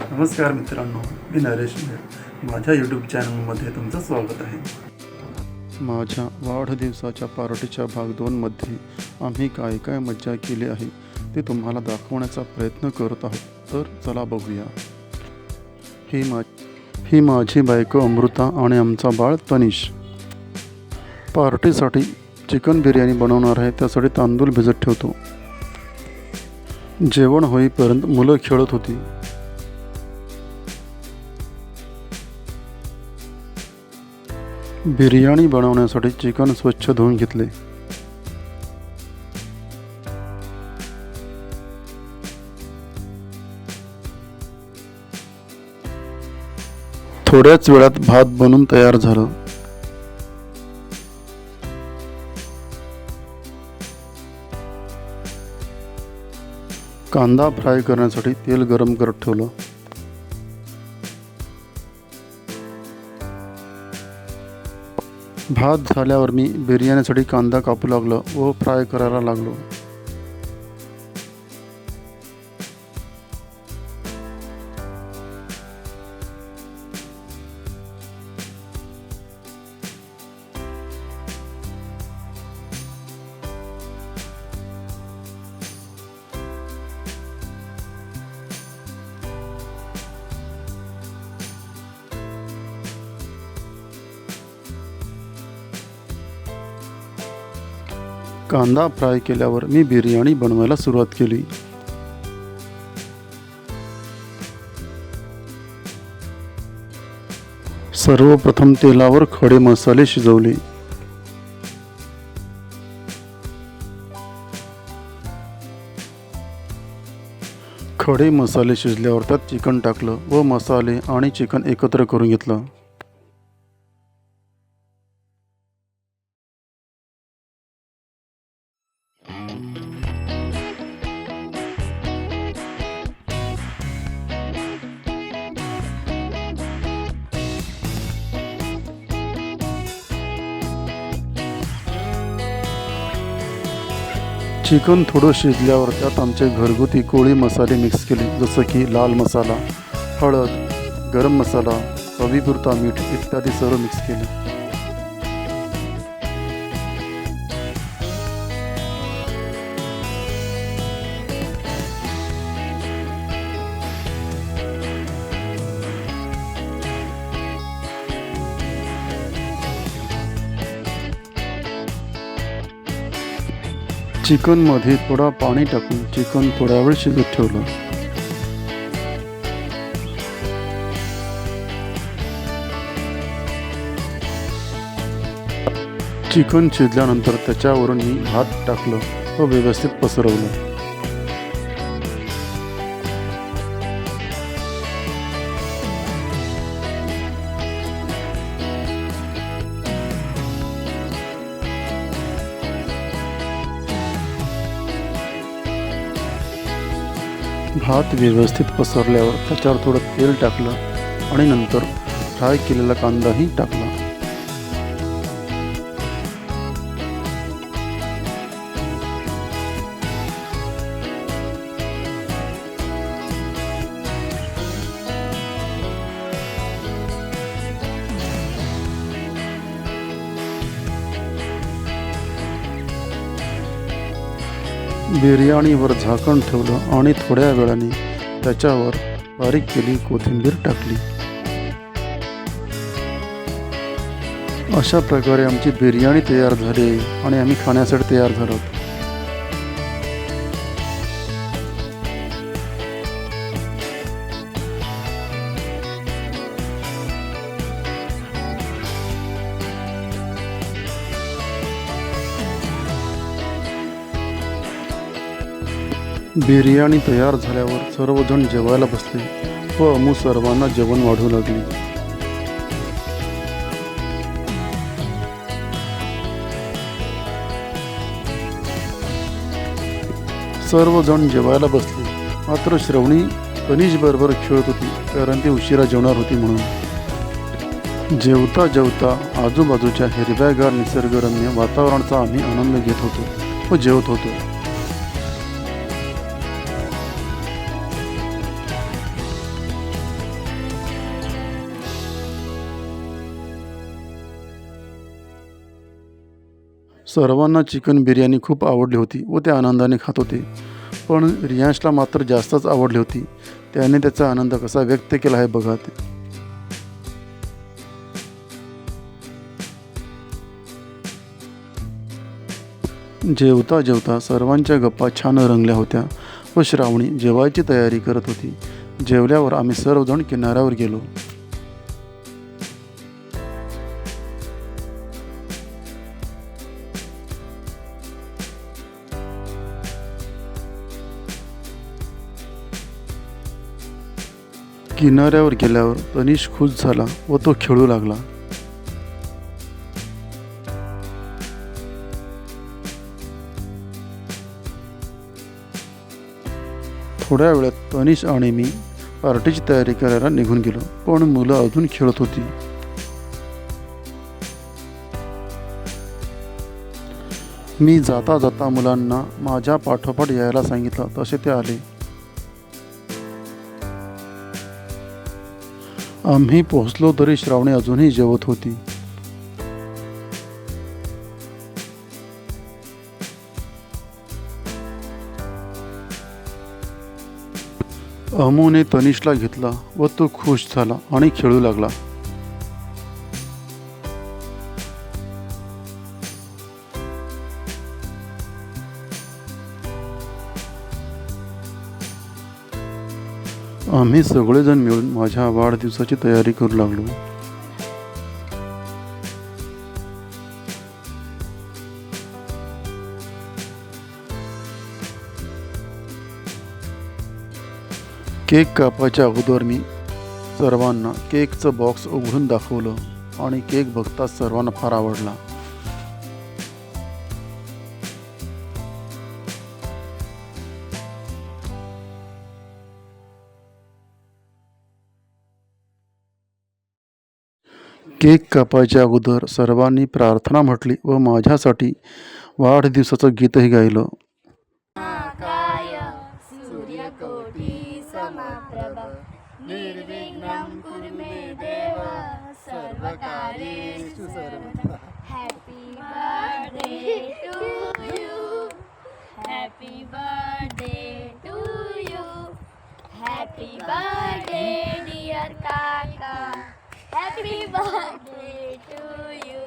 नमस्कार मित्रांनो मी नरेश माझ्या यूट्यूब चॅनलमध्ये तुमचं स्वागत आहे. माझ्या वाढदिवसाच्या पार्टीच्या भाग दोनमध्ये आम्ही काय काय मज्जा केली आहे ते तुम्हाला दाखवण्याचा प्रयत्न करत आहोत. तर चला बघूया. ही मा ही माझी बायको अमृता आणि आमचा बाळ तनिष. पार्टीसाठी चिकन बिर्याणी बनवणार आहे त्यासाठी तांदूळ भिजत ठेवतो. जेवण होईपर्यंत मुलं खेळत होती. बिर्याणी बनवण्यासाठी चिकन स्वच्छ धुवून घेतले. थोड्याच वेळात भात बनून तयार झालं. कांदा फ्राय करण्यासाठी तेल गरम करत ठेवलं. भात झाल्यावर मी बिर्याणीसाठी कांदा कापू लागलो व फ्राय करायला लागलो. कांदा फ्राय केल्यावर मी बिर्याणी बनवायला सुरुवात केली. सर्वप्रथम तेलावर खडे मसाले शिजवले. खडे मसाले शिजल्यावर त्यात चिकन टाकलं व मसाले आणि चिकन एकत्र करून घेतलं. चिकन थोडं शिजल्यावर त्यात आमचे घरगुती कोळी मसाले मिक्स केले जसं की लाल मसाला हळद गरम मसाला चवीपुरता मीठ इत्यादी सर्व मिक्स केले. चिकनमध्ये थोडा पाणी टाकून चिकन थोडा वेळ शिजत ठेवलं. चिकन शिजल्यानंतर त्याच्यावरून मी भात टाकलं व व्यवस्थित पसरवलं. भात व्यवस्थित पसरल्यावर त्याच्यावर थोडं तेल टाकलं आणि नंतर फ्राय केलेला कांदाही टाकला. बिर्याणीवर झाकण ठेवलं आणि थोड्या वेळाने त्याच्यावर बारीक केली कोथिंबीर टाकली. अशा प्रकारे आमची बिर्याणी तयार झाली आणि आम्ही खाण्यासाठी तयार झालो बिर्याणी तयार झाल्यावर सर्वजण जेवायला बसले व अमू सर्वांना जेवण वाढू लागली. सर्वजण जेवायला बसले. मात्र श्रवणी कनिज बरोबर खेळत होती कारण ती उशिरा जेवणार होती म्हणून. जेवता जेवता आजूबाजूच्या हिरव्यागार निसर्गरम्य वातावरणाचा आम्ही आनंद घेत होतो व जेवत होतो. सर्वांना चिकन बिर्याणी खूप आवडली होती व ते आनंदाने खात होते. पण रियांशला मात्र जास्तच आवडली होती. त्याने त्याचा आनंद कसा व्यक्त केला आहे बघा ते. जेवता जेवता सर्वांच्या गप्पा छान रंगल्या होत्या व श्रावणी जेवायची तयारी करत होती. जेवल्यावर आम्ही सर्वजण किनाऱ्यावर गेलो. किनाऱ्यावर गेल्यावर तनिष खुश झाला व तो खेळू लागला. थोड्या वेळात तनिष आणि मी पार्टीची तयारी करायला निघून गेलो पण मुलं अजून खेळत होती. मी जाता जाता मुलांना माझ्या पाठोपाठ यायला सांगितलं तसे ते आले. आम्ही पोहोचलो तरी श्रावणी अजूनही जेवत होती. अमोने तनिषला घेतला व तो खुश झाला आणि खेळू लागला. आम्ही सगळेजण मिळून माझ्या वाढदिवसाची तयारी करू लागलो. केक कापायच्या अगोदर मी सर्वांना केकचं बॉक्स उघडून दाखवलं आणि केक बघताच सर्वांना फार आवडला. केक कापायच्या अगोदर सर्वांनी प्रार्थना म्हटली व माझ्यासाठी वाढदिवसाचं गीतही गायलं. महाकाय सूर्यकोटि Happy to you.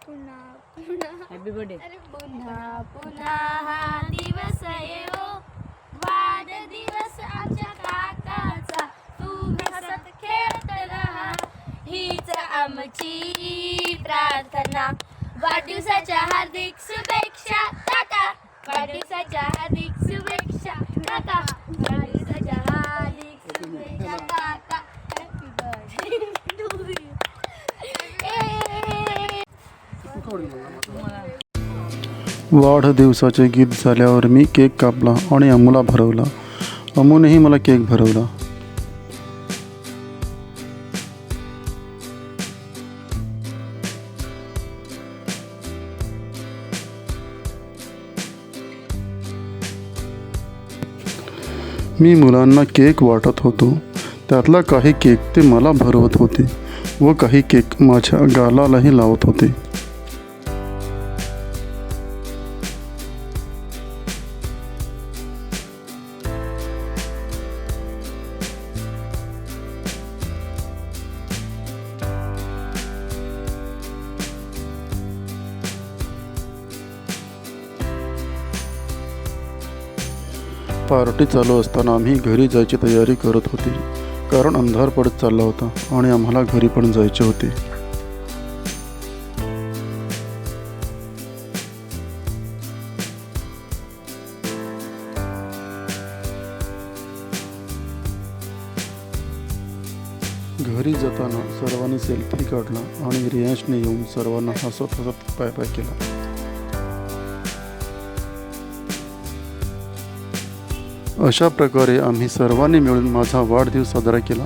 Puna, puna. Happy. Puna, oh. puna. Diva sayo. Vada वाढदिवसाचे गीत झाल्यावर मी केक कापला आणि अमूला भरवला. अमूनेही मला केक भरवला. मी मुलांना केक वाटत होतो. त्यातला काही केक ते मला भरवत होते व काही केक माझ्या गालालाही लावत होते. पार्टी चालू असताना आम्ही घरी जायची तयारी करत होती. कारण अंधार पडत चालला होता आणि आम्हाला घरी पण जायचे होते. घरी जाताना सर्वांनी सेल्फी काढला आणि रियांशने येऊन सर्वांना हसत हसत पाय पाय केला. अशा प्रकारे आम्ही सर्वांनी मिळून माझा वाढदिवस साजरा केला.